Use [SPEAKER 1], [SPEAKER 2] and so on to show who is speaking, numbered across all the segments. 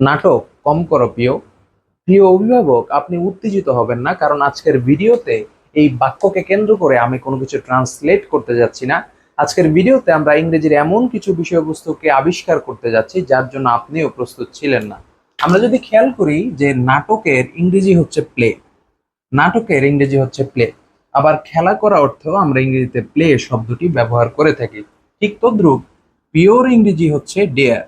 [SPEAKER 1] নাটক কম করো প্রিয়। প্রিয় অভিভাবক, আপনি উত্তেজিত হবেন না, কারণ আজকের ভিডিওতে এই বাক্যকে কেন্দ্র করে আমি কোনো কিছু ট্রান্সলেট করতে যাচ্ছি না। আজকের ভিডিওতে আমরা ইংরেজির এমন কিছু বিষয়বস্তুকে আবিষ্কার করতে যাচ্ছি, যার জন্য আপনিও প্রস্তুত ছিলেন না। আমরা যদি খেয়াল করি যে নাটকের ইংরেজি হচ্ছে প্লে নাটকের ইংরেজি হচ্ছে প্লে আবার খেলা করা অর্থেও আমরা ইংরেজিতে প্লে শব্দটি ব্যবহার করে থাকি। ঠিক তদ্রুপ পিওর ইংরেজি হচ্ছে ডেয়ার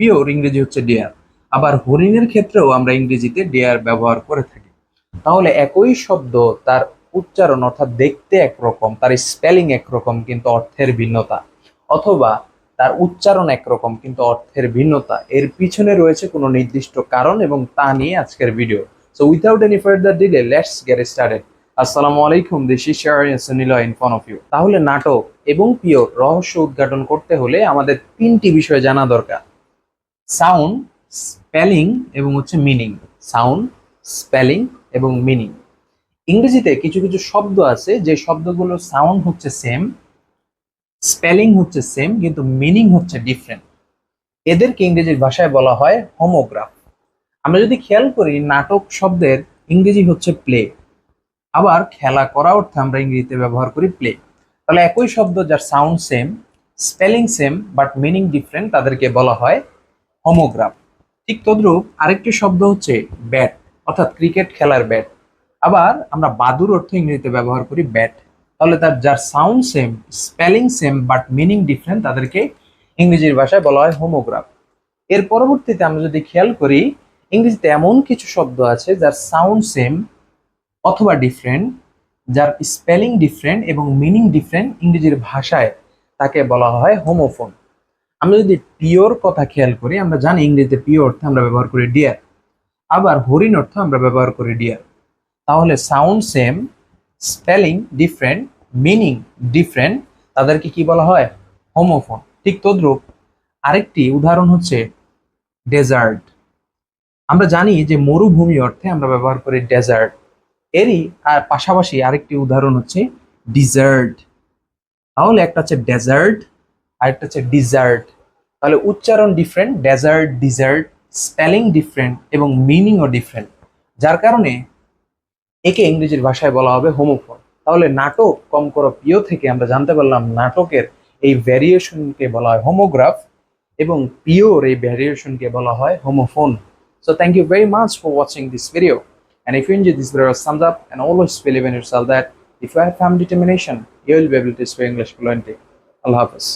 [SPEAKER 1] পিওর ইংরেজি হচ্ছে ডেয়ার আবার হরিণের ক্ষেত্রেও আমরা ইংরেজিতে ডেয়ার ব্যবহার করে থাকি। তাহলে একই শব্দ তার উচ্চারণ অর্থাৎ দেখতে একরকম, তার স্পেলিং একরকম কিন্তু অর্থের ভিন্নতা, অথবা তার উচ্চারণ একরকম কিন্তু অর্থের ভিন্নতা। এর পিছনে রয়েছে কোনো নির্দিষ্ট কারণ এবং তা নিয়ে আজকের video so without any further delay let's get started আসসালামু আলাইকুম দিস ইজ শাহরিয়াসনিলা ইন ফন অফ ইউ তাহলে নাটক এবং পিওর রহস্য উদ্ঘাটন করতে হলে আমাদের তিনটি বিষয় জানা দরকার। সাউন্ড স্পেলিং এবং হচ্ছে মিনিং, সাউন্ড, স্পেলিং এবং মিনিং। ইংরেজিতে কিছু কিছু শব্দ আছে, যে শব্দগুলো সাউন্ড হচ্ছে সেম, স্পেলিং হচ্ছে সেম, কিন্তু মিনিং হচ্ছে ডিফারেন্ট। এদেরকে ইংরেজির ভাষায় বলা হয় হোমোগ্রাফ। আমরা যদি খেয়াল করি, নাটক শব্দের ইংরেজি হচ্ছে প্লে। আবার খেলা করা অর্থে আমরা ইংরেজিতে ব্যবহার করি প্লে। তাহলে একই শব্দ যার sound same, spelling same, but meaning different, তাদেরকে বলা হয় হোমোগ্রাফ। ঠিক তদ্রূপ আরেকটি শব্দ হচ্ছে ব্যাট অর্থাৎ ক্রিকেট খেলার ব্যাট আবার আমরা বাদুর অর্থ ইংরেজিতে ব্যবহার করি ব্যাট তাহলে তার যার sound same spelling same but meaning different তাদেরকে ইংরেজির ভাষায় বলা হয় হোমোগ্রাফ এর পরবর্তীতে আমরা যদি খেয়াল করি, ইংরেজিতে এমন কিছু শব্দ আছে যার সাউন্ড সেম অথবা ডিফারেন্ট যার স্পেলিং ডিফারেন্ট এবং মিনিং ডিফারেন্ট ইংরেজির ভাষায় তাকে বলা হয় হোমোফোন আমরা যদি পিওর কথা খেয়াল করি, আমরা জানি ইংরেজিতে পিওর অর্থে আমরা ব্যবহার করি ডিয়ার আবার হরিণ অর্থ আমরা ব্যবহার করি ডিয়ার তাহলে sound same spelling different meaning different তাদেরকে কি বলা হয়? হোমোফোন ঠিক তদ্রূপ আরেকটি উদাহরণ হচ্ছে ডেজার্ট আমরা জানি যে মরুভূমি অর্থে আমরা ব্যবহার করি ডেজার্ট এরই আর পাশাপাশি আরেকটি উদাহরণ হচ্ছে ডিজার্ট তাহলে একটা হচ্ছে ডেজার্ট আর একটা হচ্ছে ডিজার্ট তাহলে উচ্চারণ different desert dessert spelling different এবং মিনিংও ডিফারেন্ট যার কারণে একে ইংরেজির ভাষায় বলা হবে হোমোফোন তাহলে নাটক কম করো প্রিয় থেকে আমরা জানতে পারলাম নাটকের এই ভ্যারিয়েশনকে বলা হয় হোমোগ্রাফ এবং পিওর এই ভ্যারিয়েশনকে বলা হয় homophone so thank you very much for watching this video And if you enjoyed this video, thumbs up and always believe in yourself that if you have firm determination, you will be able to speak English fluently. Allah Hafiz.